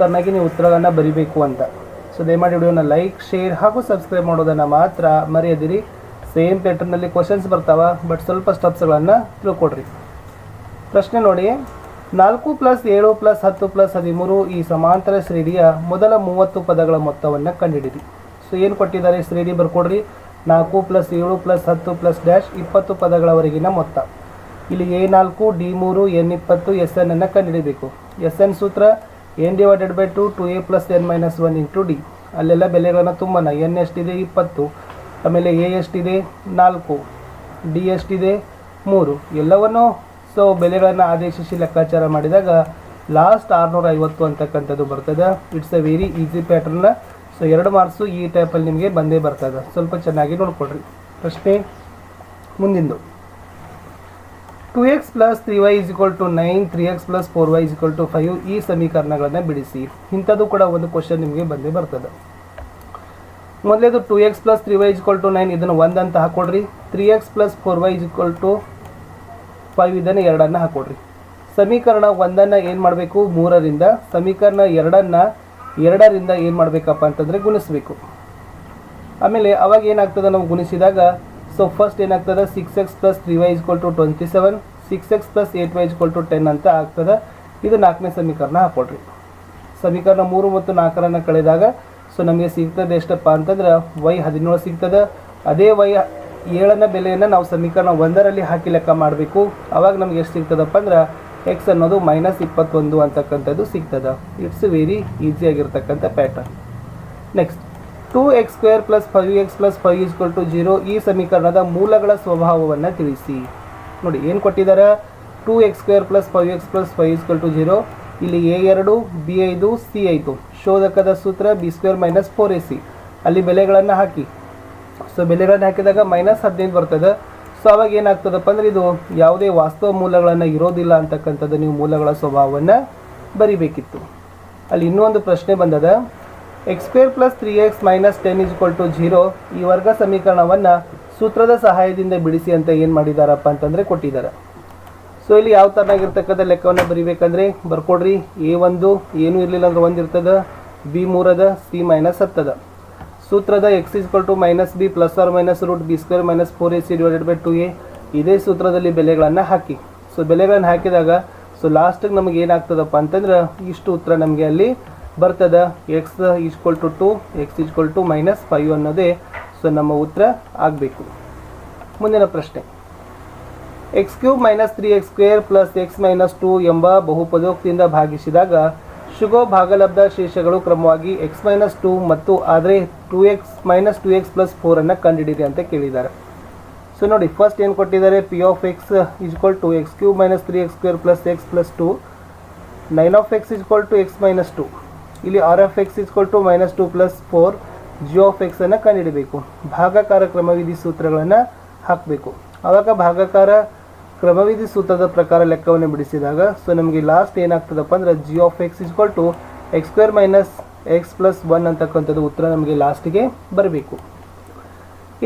ಚೆನ್ನಾಗಿ ನೀವು ಉತ್ತರಗಳನ್ನು ಬರಿಬೇಕು ಅಂತ. ಸೊ ದಯಮಾಡಿ ವಿಡಿಯೋನ ಲೈಕ್ ಶೇರ್ ಹಾಗೂ ಸಬ್ಸ್ಕ್ರೈಬ್ ಮಾಡೋದನ್ನು ಮಾತ್ರ ಮರೆಯದಿರಿ. ಸೇಮ್ ಪ್ಯಾಟರ್ನಲ್ಲಿ ಕ್ವಶನ್ಸ್ ಬರ್ತಾವ ಬಟ್ ಸ್ವಲ್ಪ ಸ್ಟೆಪ್ಸ್ಗಳನ್ನು ತಿಳ್ಕೊಡ್ರಿ. ಪ್ರಶ್ನೆ ನೋಡಿ, ನಾಲ್ಕು ಪ್ಲಸ್ ಏಳು ಪ್ಲಸ್ ಹತ್ತು ಪ್ಲಸ್ ಹದಿಮೂರು ಈ ಸಮಾಂತರ ಶ್ರೇಣಿಯ ಮೊದಲ ಮೂವತ್ತು ಪದಗಳ ಮೊತ್ತವನ್ನು ಕಂಡುಹಿಡಿರಿ ಸೊ ಏನು ಕೊಟ್ಟಿದ್ದಾರೆ ಶ್ರೇಣಿ ಬರ್ಕೊಡ್ರಿ. ನಾಲ್ಕು ಪ್ಲಸ್ ಏಳು ಪ್ಲಸ್ ಹತ್ತು ಪ್ಲಸ್ ಡ್ಯಾಶ್ ಇಪ್ಪತ್ತು ಪದಗಳವರೆಗಿನ ಮೊತ್ತ. ಇಲ್ಲಿ ಎ ನಾಲ್ಕು ಡಿ ಮೂರು ಎನ್ ಇಪ್ಪತ್ತು ಎಸ್ ಎನ್ ಅನ್ನು ಕಂಡುಹಿಡಿಬೇಕು ಎಸ್ ಎನ್ ಸೂತ್ರ N divided by two two A plus N minus one into D. ಅಲ್ಲೆಲ್ಲ ಬೆಲೆಗಳನ್ನು ತುಂಬನ ಎನ್ ಎಷ್ಟಿದೆ? ಇಪ್ಪತ್ತು. ಆಮೇಲೆ ಎ ಎಷ್ಟಿದೆ? ನಾಲ್ಕು. ಡಿ ಎಷ್ಟಿದೆ? ಮೂರು. ಎಲ್ಲವನ್ನು ಸೊ ಬೆಲೆಗಳನ್ನು ಆದೇಶಿಸಿ ಲೆಕ್ಕಾಚಾರ ಮಾಡಿದಾಗ ಲಾಸ್ಟ್ ಆರುನೂರ ಐವತ್ತು ಅಂತಕ್ಕಂಥದ್ದು ಬರ್ತದೆ. It's a very easy pattern so ಎರಡು ಮಾರ್ಕ್ಸು ಈ ಟೈಪಲ್ಲಿ ನಿಮಗೆ ಬಂದೇ ಬರ್ತದೆ. ಸ್ವಲ್ಪ ಚೆನ್ನಾಗಿ ನೋಡ್ಕೊಡ್ರಿ ಪ್ರಶ್ನೆ ಮುಂದಿಂದು. Two X plus three Y is equal to nine three X plus four Y is equal to five ಈ ಸಮೀಕರಣಗಳನ್ನು ಬಿಡಿಸಿ. ಇಂಥದ್ದು ಕೂಡ ಒಂದು ಕ್ವಶನ್ ನಿಮಗೆ ಬಂದೇ ಬರ್ತದೆ. ಮೊದಲೇದು two X plus three Y is equal to nine ಇದನ್ನು ಒಂದು ಅಂತ ಹಾಕೊಡ್ರಿ. Three X plus four Y is equal to five ಇದನ್ನು ಎರಡನ್ನು ಹಾಕೊಡ್ರಿ. ಸಮೀಕರಣ ಒಂದನ್ನು ಏನು ಮಾಡಬೇಕು? ಮೂರರಿಂದ. ಸಮೀಕರಣ ಎರಡನ್ನು ಎರಡರಿಂದ ಏನು ಮಾಡಬೇಕಪ್ಪ ಅಂತಂದರೆ ಗುಣಿಸಬೇಕು. ಆಮೇಲೆ ಅವಾಗ ಏನಾಗ್ತದೆ? ನಾವು ಗುಣಿಸಿದಾಗ ಸೊ ಫಸ್ಟ್ ಏನಾಗ್ತದೆ? Six X plus three Y is equal to twenty seven six X plus eight Y is equal to ten ಅಂತ ಆಗ್ತದೆ. ಇದು ನಾಲ್ಕನೇ ಸಮೀಕರಣ ಹಾಕ್ಕೊಡ್ರಿ ಸಮೀಕರಣ ಮೂರು ಮತ್ತು ನಾಲ್ಕರನ್ನು ಕಳೆದಾಗ ಸೊ ನಮಗೆ ಸಿಗ್ತದೆ ಎಷ್ಟಪ್ಪ ಅಂತಂದ್ರೆ ವೈ ಹದಿನೇಳು ಸಿಗ್ತದೆ. ಅದೇ ವೈ ಏಳನ ಬೆಲೆಯನ್ನು ನಾವು ಸಮೀಕರಣ ಒಂದರಲ್ಲಿ ಹಾಕಿ ಲೆಕ್ಕ ಮಾಡಬೇಕು. ಅವಾಗ ನಮ್ಗೆ ಎಷ್ಟು ಸಿಗ್ತದಪ್ಪ ಅಂದ್ರೆ ಎಕ್ಸ್ ಅನ್ನೋದು ಮೈನಸ್ ಇಪ್ಪತ್ತೊಂದು ಅಂತಕ್ಕಂಥದ್ದು ಸಿಗ್ತದೆ. ಇಟ್ಸ್ ವೆರಿ ಈಸಿ ಆಗಿರ್ತಕ್ಕಂಥ pattern next two X square plus five X plus five is equal to zero ಈ ಸಮೀಕರಣದ ಮೂಲಗಳ ಸ್ವಭಾವವನ್ನು ತಿಳಿಸಿ. ನೋಡಿ, ಏನು ಕೊಟ್ಟಿದ್ದಾರೆ? Two X square plus five X plus five is equal to zero ಇಲ್ಲಿ ಎ ಎರಡು ಬಿ ಐದು ಸಿ ಐದು. ಶೋಧಕದ ಸೂತ್ರ B square minus four A C ಅಲ್ಲಿ ಬೆಲೆಗಳನ್ನು ಹಾಕಿ. ಸೊ ಬೆಲೆಗಳನ್ನು ಹಾಕಿದಾಗ ಮೈನಸ್ ಹದಿನೈದು ಬರ್ತದೆ. ಸೊ ಅವಾಗ ಏನಾಗ್ತದಪ್ಪ ಅಂದ್ರೆ ಇದು ಯಾವುದೇ ವಾಸ್ತವ ಮೂಲಗಳನ್ನು ಇರೋದಿಲ್ಲ ಅಂತಕ್ಕಂಥದ್ದು ನೀವು ಮೂಲಗಳ ಸ್ವಭಾವವನ್ನು ಬರಿಬೇಕಿತ್ತು. ಅಲ್ಲಿ ಇನ್ನೂ ಒಂದು ಪ್ರಶ್ನೆ ಬಂದದ. X square plus three x minus ten is to zero ಈ ವರ್ಗ ಸಮೀಕರಣವನ್ನು ಸೂತ್ರದ ಸಹಾಯದಿಂದ ಬಿಡಿಸಿ ಅಂತ ಏನು ಮಾಡಿದಾರಪ್ಪ ಅಂತಂದರೆ ಕೊಟ್ಟಿದ್ದಾರೆ ಸೊ ಇಲ್ಲಿ ಯಾವ ಥರನಾಗಿರ್ತಕ್ಕಂಥ ಲೆಕ್ಕವನ್ನು ಬರಿಬೇಕಂದ್ರೆ ಬರ್ಕೊಡ್ರಿ. ಎ ಒಂದು, ಏನೂ ಇರಲಿಲ್ಲ ಅಂದ್ರೆ ಒಂದು ಇರ್ತದೆ. ಬಿ ಮೂರದ ಸಿ ಮೈನಸ್ ಹತ್ತದ. ಸೂತ್ರದ x equal to minus b plus or minus root b square minus four a c divided by two a ಇದೇ ಸೂತ್ರದಲ್ಲಿ ಬೆಲೆಗಳನ್ನು ಹಾಕಿ. ಸೊ ಬೆಲೆಗಳನ್ನು ಹಾಕಿದಾಗ ಸೊ ಲಾಸ್ಟಿಗೆ ನಮಗೆ ಏನಾಗ್ತದಪ್ಪ ಅಂತಂದ್ರೆ ಇಷ್ಟು ಉತ್ತರ ನಮಗೆ ಅಲ್ಲಿ ಬರ್ತದ? X equal to two x equal to minus five ಅನ್ನೋದೇ ಸೊ ನಮ್ಮ ಉತ್ತರ ಆಗಬೇಕು. ಮುಂದಿನ ಪ್ರಶ್ನೆ. X cube minus three x square plus x minus two ಎಂಬ ಬಹುಪದೋಕ್ತಿಯಿಂದ ಭಾಗಿಸಿದಾಗ, ಶುಗೋ ಭಾಗಲಬ್ಧ ಶೇಷಗಳು ಕ್ರಮವಾಗಿ ಎಕ್ಸ್ ಮೈನಸ್ ಟು ಮತ್ತು ಆದರೆ two x minus two x plus ಫೋರನ್ನು ಕಂಡುಹಿಡಿದೆ ಅಂತ ಕೇಳಿದ್ದಾರೆ. ಸೊ ನೋಡಿ ಫಸ್ಟ್ ಏನು ಕೊಟ್ಟಿದ್ದಾರೆ? P of x is equal to x cube minus three x square plus x plus two nine of x is equal to x minus two ಇಲ್ಲಿ or F x is equal to minus two plus four G of ಎಕ್ಸನ್ನು ಕಂಡುಹಿಡಬೇಕು. ಭಾಗಾಕಾರ ಕ್ರಮವಿಧಿ ಸೂತ್ರಗಳನ್ನು ಹಾಕಬೇಕು. ಆವಾಗ ಭಾಗಾಕಾರ ಕ್ರಮವಿಧಿ ಸೂತ್ರದ ಪ್ರಕಾರ ಲೆಕ್ಕವನ್ನು ಬಿಡಿಸಿದಾಗ ಸೊ ನಮಗೆ ಲಾಸ್ಟ್ ಏನಾಗ್ತದಪ್ಪ ಅಂದ್ರೆ g of x equal to x square minus x plus one ಅಂತಕ್ಕಂಥದ್ದು ಉತ್ತರ ನಮಗೆ ಲಾಸ್ಟಿಗೆ ಬರಬೇಕು.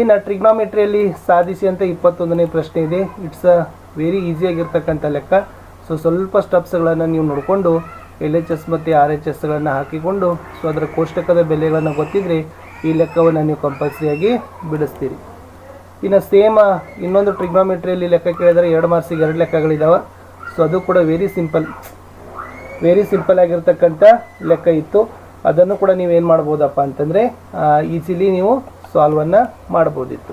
ಇನ್ನು ಟ್ರಿಗ್ನಾಮೆಟ್ರಿಯಲ್ಲಿ ಸಾಧಿಸಿ ಅಂತ ಇಪ್ಪತ್ತೊಂದನೇ ಪ್ರಶ್ನೆ ಇದೆ. ಇಟ್ಸ್ ಅ ವೆರಿ ಈಸಿಯಾಗಿರ್ತಕ್ಕಂಥ ಲೆಕ್ಕ. ಸೊ ಸ್ವಲ್ಪ ಸ್ಟೆಪ್ಸ್ಗಳನ್ನು ನೀವು ನೋಡಿಕೊಂಡು ಎಲ್ ಎಚ್ ಎಸ್ ಮತ್ತು ಆರ್ ಎಚ್ ಎಸ್ಗಳನ್ನು ಹಾಕಿಕೊಂಡು ಸೊ ಅದರ ಕೋಷ್ಟಕದ ಬೆಲೆಗಳನ್ನು ಗೊತ್ತಿದ್ರೆ ಈ ಲೆಕ್ಕವನ್ನು ನೀವು ಕಂಪಲ್ಸರಿಯಾಗಿ ಬಿಡಿಸ್ತೀರಿ. ಇನ್ನು ಸೇಮ ಇನ್ನೊಂದು ಟ್ರಿಗ್ನೋಮೆಟ್ರಿಯಲ್ಲಿ ಲೆಕ್ಕ ಕೇಳಿದರೆ ಎರಡು ಮಾರ್ಕ್ಸಿಗೆ ಎರಡು ಲೆಕ್ಕಗಳಿದ್ದಾವೆ ಸೊ ಅದು ಕೂಡ ವೆರಿ ಸಿಂಪಲ್ ವೆರಿ ಸಿಂಪಲ್ ಆಗಿರ್ತಕ್ಕಂಥ ಲೆಕ್ಕ ಇತ್ತು. ಅದನ್ನು ಕೂಡ ನೀವೇನು ಮಾಡ್ಬೋದಪ್ಪ ಅಂತಂದರೆ ಈಸಿಲಿ ನೀವು ಸಾಲ್ವನ್ನು ಮಾಡ್ಬೋದಿತ್ತು.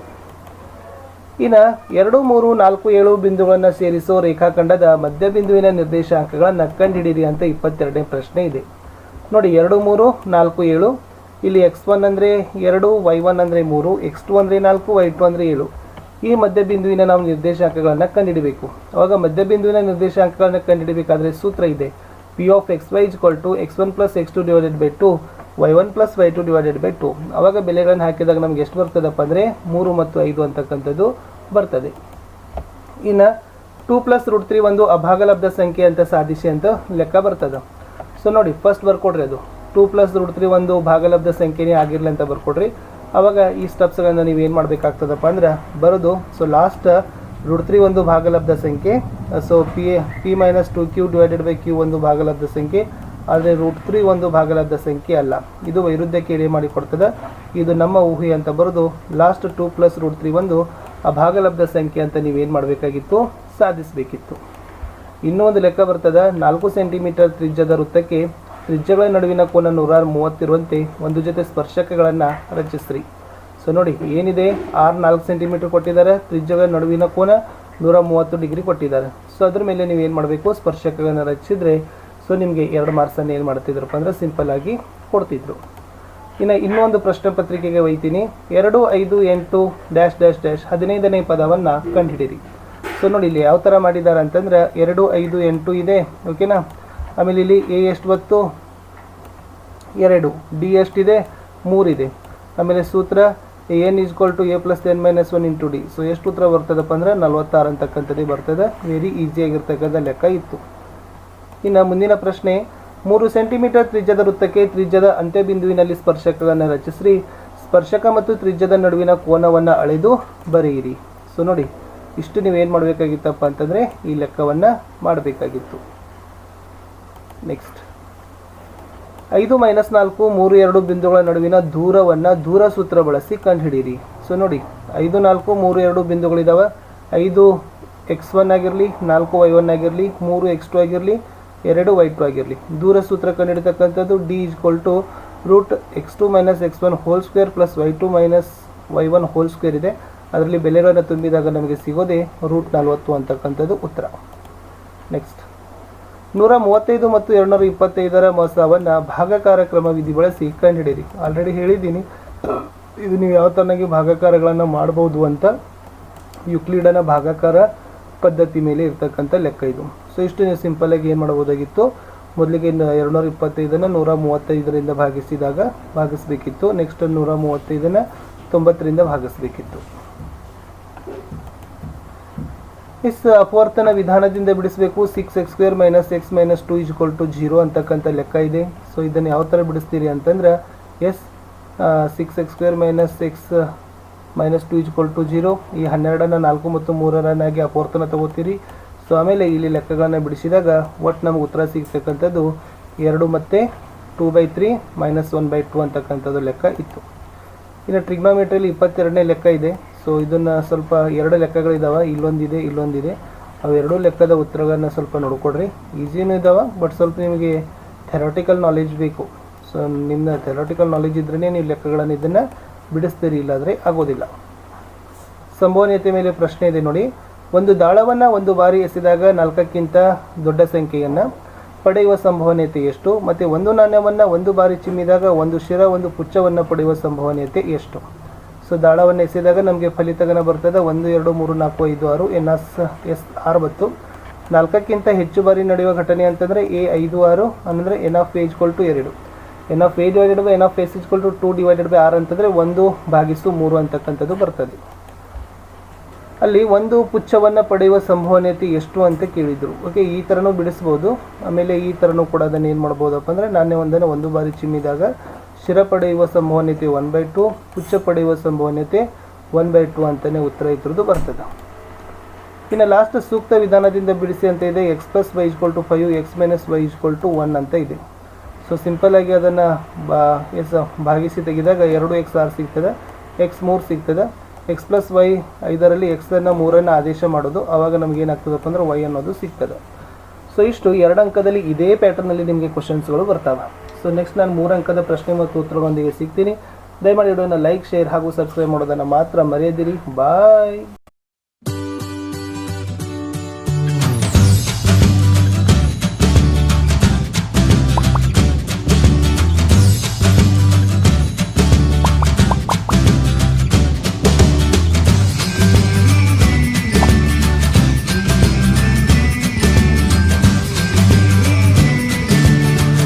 ಇನ್ನು ಎರಡು, ಮೂರು, ನಾಲ್ಕು, ಏಳು ಬಿಂದುಗಳನ್ನು ಸೇರಿಸೋ ರೇಖಾಖಂಡದ ಮಧ್ಯಬಿಂದುವಿನ ನಿರ್ದೇಶಾಂಕಗಳನ್ನು ಕಂಡುಹಿಡಿಯಿರಿ ಅಂತ ಇಪ್ಪತ್ತೆರಡನೇ ಪ್ರಶ್ನೆ ಇದೆ. ನೋಡಿ, ಎರಡು, ಮೂರು, ನಾಲ್ಕು, ಏಳು. ಇಲ್ಲಿ ಎಕ್ಸ್ ಒನ್ ಅಂದರೆ ಎರಡು, ವೈ ಒನ್ ಅಂದರೆ ಮೂರು, ಎಕ್ಸ್ ಟು ಅಂದರೆ ನಾಲ್ಕು, ವೈ ಟು ಅಂದರೆ ಏಳು. ಈ ಮಧ್ಯಬಿಂದುವಿನ ನಾವು ನಿರ್ದೇಶಾಂಕಗಳನ್ನು ಕಂಡುಹಿಡಬೇಕು. ಅವಾಗ ಮಧ್ಯಬಿಂದುವಿನ ನಿರ್ದೇಶಾಂಕಗಳನ್ನು ಕಂಡುಹಿಡಬೇಕಾದ್ರೆ ಸೂತ್ರ ಇದೆ. P of x y equal to x one plus x two divided by two y one plus y two divided by two ಅವಾಗ ಬೆಲೆಗಳನ್ನು ಹಾಕಿದಾಗ ನಮ್ಗೆ ಎಷ್ಟು ಬರ್ತದಪ್ಪ ಅಂದರೆ ಮೂರು ಮತ್ತು ಐದು ಅಂತಕ್ಕಂಥದ್ದು ಬರ್ತದೆ. ಇನ್ನು ಟೂ ಪ್ಲಸ್ ರೂಟ್ ತ್ರೀ ಒಂದು ಅಭಾಗಲಬ್ಧ ಸಂಖ್ಯೆ ಅಂತ ಸಾಧಿಸಿ ಅಂತ ಲೆಕ್ಕ ಬರ್ತದೆ. ಸೊ ನೋಡಿ ಫಸ್ಟ್ ಬರ್ಕೊಡ್ರಿ ಅದು. ಟೂ ಪ್ಲಸ್ ರೂಟ್ ತ್ರೀ ಒಂದು ಭಾಗಲಬ್ಧ ಸಂಖ್ಯೆನೇ ಆಗಿರಲಿ ಅಂತ ಬರ್ಕೊಡ್ರಿ. ಅವಾಗ ಈ ಸ್ಟೆಪ್ಸ್ಗಳನ್ನು ನೀವು ಏನು ಮಾಡಬೇಕಾಗ್ತದಪ್ಪ ಅಂದ್ರೆ ಬರೋದು. ಸೊ ಲಾಸ್ಟ್ ರೂಟ್ ತ್ರೀ ಒಂದು ಭಾಗಲಬ್ಧ ಸಂಖ್ಯೆ. So p p minus two q divided by q ಒಂದು ಭಾಗಲಬ್ಧ ಸಂಖ್ಯೆ. ಆದರೆ ರೂಟ್ ತ್ರೀ ಒಂದು ಭಾಗಲಬ್ಧ ಸಂಖ್ಯೆ ಅಲ್ಲ. ಇದು ವೈರುದ್ಧಕ್ಕೆ ಎಡೆ ಮಾಡಿಕೊಡ್ತದೆ ಇದು ನಮ್ಮ ಊಹೆ ಅಂತ ಬರೆದು last two plus root three ಒಂದು ಆ ಭಾಗಲಬ್ಧ ಸಂಖ್ಯೆ ಅಂತ ನೀವೇನು ಮಾಡಬೇಕಾಗಿತ್ತು? ಸಾಧಿಸಬೇಕಿತ್ತು. ಇನ್ನೂ ಒಂದು ಲೆಕ್ಕ ಬರ್ತದೆ. ನಾಲ್ಕು ಸೆಂಟಿಮೀಟರ್ ತ್ರಿಜ್ಯದ ವೃತ್ತಕ್ಕೆ ತ್ರಿಜ್ಯಗಳ ನಡುವಿನ ಕೋನ ನೂರಾರು ಮೂವತ್ತಿರುವಂತೆ ಒಂದು ಜೊತೆ ಸ್ಪರ್ಶಕಗಳನ್ನು ರಚಿಸ್ರಿ. ಸೊ ನೋಡಿ, ಏನಿದೆ? ಆರು ನಾಲ್ಕು ಸೆಂಟಿಮೀಟರ್ ಕೊಟ್ಟಿದ್ದಾರೆ. ತ್ರಿಜ್ಯಗಳ ನಡುವಿನ ಕೋನ ನೂರ ಮೂವತ್ತು ಡಿಗ್ರಿ ಕೊಟ್ಟಿದ್ದಾರೆ. ಸೊ ಅದ್ರ ಮೇಲೆ ನೀವು ಏನು ಮಾಡಬೇಕು? ಸ್ಪರ್ಶಕಗಳನ್ನು ರಚಿಸಿದ್ರೆ ಸೊ ನಿಮಗೆ ಎರಡು ಮಾರ್ಕ್ಸನ್ನು ಏನು ಮಾಡ್ತಿದ್ರಪ್ಪ ಅಂದರೆ ಸಿಂಪಲ್ ಆಗಿ ಕೊಡ್ತಿದ್ರು. ಇನ್ನು ಇನ್ನೊಂದು ಪ್ರಶ್ನೆ ಪತ್ರಿಕೆಗೆ ಒಯ್ತೀನಿ ಎರಡು ಐದು ಎಂಟು ಡ್ಯಾಶ್ ಡ್ಯಾಶ್ ಡ್ಯಾಶ್ ಹದಿನೈದನೇ ಪದವನ್ನು ಕಂಡುಹಿಡಿರಿ ಸೊ ನೋಡಿ ಇಲ್ಲಿ ಯಾವ ಥರ ಮಾಡಿದ್ದಾರೆ ಅಂತಂದ್ರೆ ಎರಡು ಐದು ಎಂಟು ಇದೆ ಓಕೆನಾ ಆಮೇಲೆ ಇಲ್ಲಿ ಎ ಎಷ್ಟು ಬತ್ತು ಎರಡು. ಡಿ ಎಷ್ಟಿದೆ ಮೂರಿದೆ ಆಮೇಲೆ ಸೂತ್ರ n equal to a plus n minus one into d so ಎಷ್ಟು ಉತ್ತರ ಬರ್ತದಪ್ಪ ಅಂದರೆ ನಲ್ವತ್ತಾರು ಅಂತಕ್ಕಂಥದ್ದೇ ಬರ್ತದೆ. ವೆರಿ ಈಸಿಯಾಗಿರ್ತಕ್ಕಂಥ ಲೆಕ್ಕ ಇತ್ತು. ಇನ್ನು ಮುಂದಿನ ಪ್ರಶ್ನೆ, ಮೂರು ಸೆಂಟಿಮೀಟರ್ ತ್ರಿಜ್ಯದ ವೃತ್ತಕ್ಕೆ ತ್ರಿಜ್ಯದ ಅಂತ್ಯಬಿಂದುವಿನಲ್ಲಿ ಸ್ಪರ್ಶಕಗಳನ್ನು ರಚಿಸ್ರಿ. ಸ್ಪರ್ಶಕ ಮತ್ತು ತ್ರಿಜ್ಯದ ನಡುವಿನ ಕೋನವನ್ನು ಅಳೆದು ಬರೆಯಿರಿ. ಸೊ ನೋಡಿ, ಇಷ್ಟು ನೀವೇನು ಮಾಡಬೇಕಾಗಿತ್ತಪ್ಪ ಅಂತಂದರೆ, ಈ ಲೆಕ್ಕವನ್ನು ಮಾಡಬೇಕಾಗಿತ್ತು. ನೆಕ್ಸ್ಟ್ ಐದು ಮೈನಸ್ ನಾಲ್ಕು, ಮೂರು, ಎರಡು ಬಿಂದುಗಳ ನಡುವಿನ ದೂರವನ್ನು ದೂರ ಸೂತ್ರ ಬಳಸಿ ಕಂಡುಹಿಡಿಯಿರಿ. ಸೊ ನೋಡಿ, ಐದು, ನಾಲ್ಕು, ಮೂರು, ಎರಡು ಬಿಂದುಗಳಿದ್ದಾವೆ ಐದು ಎಕ್ಸ್ ಒನ್ ಆಗಿರಲಿ, ನಾಲ್ಕು ವೈ ಒನ್ ಆಗಿರಲಿ, ಮೂರು ಎಕ್ಸ್ ಟು ಆಗಿರಲಿ ಎರಡು ವೈ ಟು ಆಗಿರಲಿ. ದೂರ ಸೂತ್ರ ಕಂಡುಹಿಡಿತಕ್ಕಂಥದ್ದು d equal to root x two minus x one whole square plus y two minus y one whole square ಇದೆ. ಅದರಲ್ಲಿ ಬೆಲೆಗಳನ್ನು ತುಂಬಿದಾಗ ನಮಗೆ ಸಿಗೋದೇ ರೂಟ್ ನಲ್ವತ್ತು ಅಂತಕ್ಕಂಥದ್ದು ಉತ್ತರ. ನೆಕ್ಸ್ಟ್ ನೂರ ಮೂವತ್ತೈದು ಮತ್ತು ಎರಡುನೂರ ಇಪ್ಪತ್ತೈದರ ಮೊತ್ತವನ್ನು ಭಾಗಕಾರ ಕ್ರಮ ವಿಧಿ ಬಳಸಿ ಕಂಡುಹಿಡಿಯಿರಿ. ಆಲ್ರೆಡಿ ಹೇಳಿದ್ದೀನಿ. ಇದು ನೀವು ಯಾವ ಥರನಾಗಿ ಭಾಗಕಾರಗಳನ್ನು ಮಾಡ್ಬೋದು ಅಂತ ಯುಕ್ಲಿಡನ ಭಾಗಕಾರ ಪದ್ಧತಿ ಮೇಲೆ ಇರ್ತಕ್ಕಂಥ ಲೆಕ್ಕ ಇದು. ಸೊ ಇಷ್ಟು ನೀವು ಸಿಂಪಲಾಗಿ ಏನು ಮಾಡ್ಬೋದಾಗಿತ್ತು ಮೊದಲಿಗೆ ಎರಡುನೂರ ಇಪ್ಪತ್ತೈದನ್ನು ನೂರ ಮೂವತ್ತೈದರಿಂದ ಭಾಗಿಸಿದಾಗ ಭಾಗಿಸಬೇಕಿತ್ತು. ನೆಕ್ಸ್ಟ್ ನೂರ ಮೂವತ್ತೈದನ್ನು ತೊಂಬತ್ತರಿಂದ ಭಾಗಿಸಬೇಕಿತ್ತು. ಇಸ್ ಅಪವರ್ತನ ವಿಧಾನದಿಂದ ಬಿಡಿಸಬೇಕು. Six x square minus x minus two equal to zero ಅಂತಕ್ಕಂಥ ಲೆಕ್ಕ ಇದೆ. ಸೊ ಇದನ್ನು ಯಾವ ಥರ ಬಿಡಿಸ್ತೀರಿ ಅಂತಂದ್ರೆ S six x square minus x minus two equal to zero ಈ ಹನ್ನೆರಡನ್ನು ನಾಲ್ಕು ಮತ್ತು ಮೂರರನ್ನಾಗಿ ಅಪೋರ್ತನ ತಗೋತೀರಿ. ಸೊ ಆಮೇಲೆ ಇಲ್ಲಿ ಲೆಕ್ಕಗಳನ್ನು ಬಿಡಿಸಿದಾಗ ಒಟ್ಟು ನಮ್ಗೆ ಉತ್ತರ ಸಿಗ್ತಕ್ಕಂಥದ್ದು ಎರಡು ಮತ್ತು two by three minus one by two ಅಂತಕ್ಕಂಥದ್ದು ಲೆಕ್ಕ ಇತ್ತು. ಇನ್ನು ಟ್ರಿಗ್ನೋಮೆಟ್ರಿಯಲ್ಲಿ ಇಪ್ಪತ್ತೆರಡನೇ ಲೆಕ್ಕ ಇದೆ. ಸೊ ಇದನ್ನು ಸ್ವಲ್ಪ ಎರಡು ಲೆಕ್ಕಗಳಿದ್ದಾವೆ ಇಲ್ಲೊಂದಿದೆ ಇಲ್ಲೊಂದಿದೆ. ಅವು ಎರಡೂ ಲೆಕ್ಕದ ಉತ್ತರಗಳನ್ನ ಸ್ವಲ್ಪ ನೋಡ್ಕೊಡ್ರಿ. ಈಸಿನೂ ಇದ್ದಾವೆ ಬಟ್ ಸ್ವಲ್ಪ ನಿಮಗೆ ಥೆರಾಟಿಕಲ್ ನಾಲೆಜ್ ಬೇಕು. ಸೊ ನಿಮ್ಮ ಥೆರಾಟಿಕಲ್ ನಾಲೆಜ್ ಇದ್ರೇ ನೀವು ಲೆಕ್ಕಗಳನ್ನು ಇದನ್ನು ಬಿಡಿಸ್ತೀರಿ ಇಲ್ಲಾದರೆ ಆಗೋದಿಲ್ಲ. ಸಂಭವನೀಯತೆ ಮೇಲೆ ಪ್ರಶ್ನೆ ಇದೆ ನೋಡಿ. ಒಂದು ದಾಳವನ್ನು ಒಂದು ಬಾರಿ ಎಸೆದಾಗ ನಾಲ್ಕಕ್ಕಿಂತ ದೊಡ್ಡ ಸಂಖ್ಯೆಯನ್ನು ಪಡೆಯುವ ಸಂಭವನೀಯತೆ ಎಷ್ಟು? ಮತ್ತು ಒಂದು ನಾಣ್ಯವನ್ನು ಒಂದು ಬಾರಿ ಚಿಮ್ಮಿದಾಗ ಒಂದು ಶಿರ, ಒಂದು ಪುಚ್ಚವನ್ನು ಪಡೆಯುವ ಸಂಭವನೀಯತೆ ಎಷ್ಟು? ಸೊ, ದಾಳವನ್ನು ಎಸೆದಾಗ ನಮಗೆ ಫಲಿತಗನ ಬರ್ತದೆ ಒಂದು, ಎರಡು, ಮೂರು, ನಾಲ್ಕು, ಐದು, ಆರು ಎನ್ ಎಸ್ ಎಸ್ ಅರವತ್ತು ನಾಲ್ಕಕ್ಕಿಂತ ಹೆಚ್ಚು ಬಾರಿ ನಡೆಯುವ ಘಟನೆ ಅಂತಂದರೆ ಎ ಐದು ಆರು, ಅಂದರೆ ಎನ್ ಆಫ್ ಏಜ್ ಕೊಲ್ ಟು ಎರಡು. N of a divided by n of s equal to two divided by r ಅಂತಂದರೆ ಒಂದು ಭಾಗಿಸು ಮೂರು ಅಂತಕ್ಕಂಥದ್ದು ಬರ್ತದೆ. ಅಲ್ಲಿ ಒಂದು ಪುಚ್ಛವನ್ನು ಪಡೆಯುವ ಸಂಭವನೀಯತೆ ಎಷ್ಟು ಅಂತ ಕೇಳಿದರು. ಓಕೆ ಈ ಥರನೂ ಬಿಡಿಸ್ಬೋದು. ಆಮೇಲೆ ಈ ಥರನೂ ಕೂಡ ಅದನ್ನು ಏನು ಮಾಡ್ಬೋದಪ್ಪ ಅಂದರೆ ನಾಣ್ಯವೊಂದನ್ನು ಒಂದು ಬಾರಿ ಚಿಮ್ಮಿದಾಗ ಶಿರ ಪಡೆಯುವ ಸಂಭವನೀಯತೆ ಒನ್ ಬೈ ಟು ಪುಚ್ಛ ಪಡೆಯುವ ಸಂಭವನೀಯತೆ ಒನ್ ಬೈ ಟು ಅಂತಲೇ ಉತ್ತರ ಇದ್ರದ್ದು ಬರ್ತದೆ. ಇನ್ನು ಲಾಸ್ಟ್ ಸೂಕ್ತ ವಿಧಾನದಿಂದ ಬಿಡಿಸಿ ಅಂತ ಇದೆ x plus y equal to five x minus y equal to one ಅಂತ ಇದೆ. ಸೊ ಸಿಂಪಲ್ಲಾಗಿ ಅದನ್ನು ಬಾ, ಎಸ್, ಭಾಗಿಸಿ ತೆಗೆದಾಗ ಎರಡು ಎಕ್ಸ್ ಆರ್ ಸಿಗ್ತದೆ. ಎಕ್ಸ್ ಮೂರು ಸಿಗ್ತದೆ. ಎಕ್ಸ್ ಪ್ಲಸ್ ವೈ ಐದರಲ್ಲಿ ಎಕ್ಸನ್ನು ಮೂರನ್ನು ಆದೇಶ ಮಾಡೋದು. ಆವಾಗ ನಮ್ಗೆ ಏನಾಗ್ತದಪ್ಪ ಅಂದ್ರೆ ವೈ ಅನ್ನೋದು ಸಿಗ್ತದೆ. ಸೊ ಇಷ್ಟು ಎರಡು ಅಂಕದಲ್ಲಿ ಇದೇ ಪ್ಯಾಟರ್ನಲ್ಲಿ ನಿಮಗೆ ಕ್ವಶನ್ಸ್ಗಳು ಬರ್ತಾವೆ. ಸೊ ನೆಕ್ಸ್ಟ್ ನಾನು ಮೂರು ಅಂಕದ ಪ್ರಶ್ನೆ ಮತ್ತು ಉತ್ತರಗಳೊಂದಿಗೆ ಸಿಗ್ತೀನಿ. ದಯಮಾಡಿ ವಿಡಿಯೋನ ಲೈಕ್ ಶೇರ್ ಹಾಗೂ ಸಬ್ಸ್ಕ್ರೈಬ್ ಮಾಡೋದನ್ನು ಮಾತ್ರ ಮರೆಯದಿರಿ. ಬಾಯ್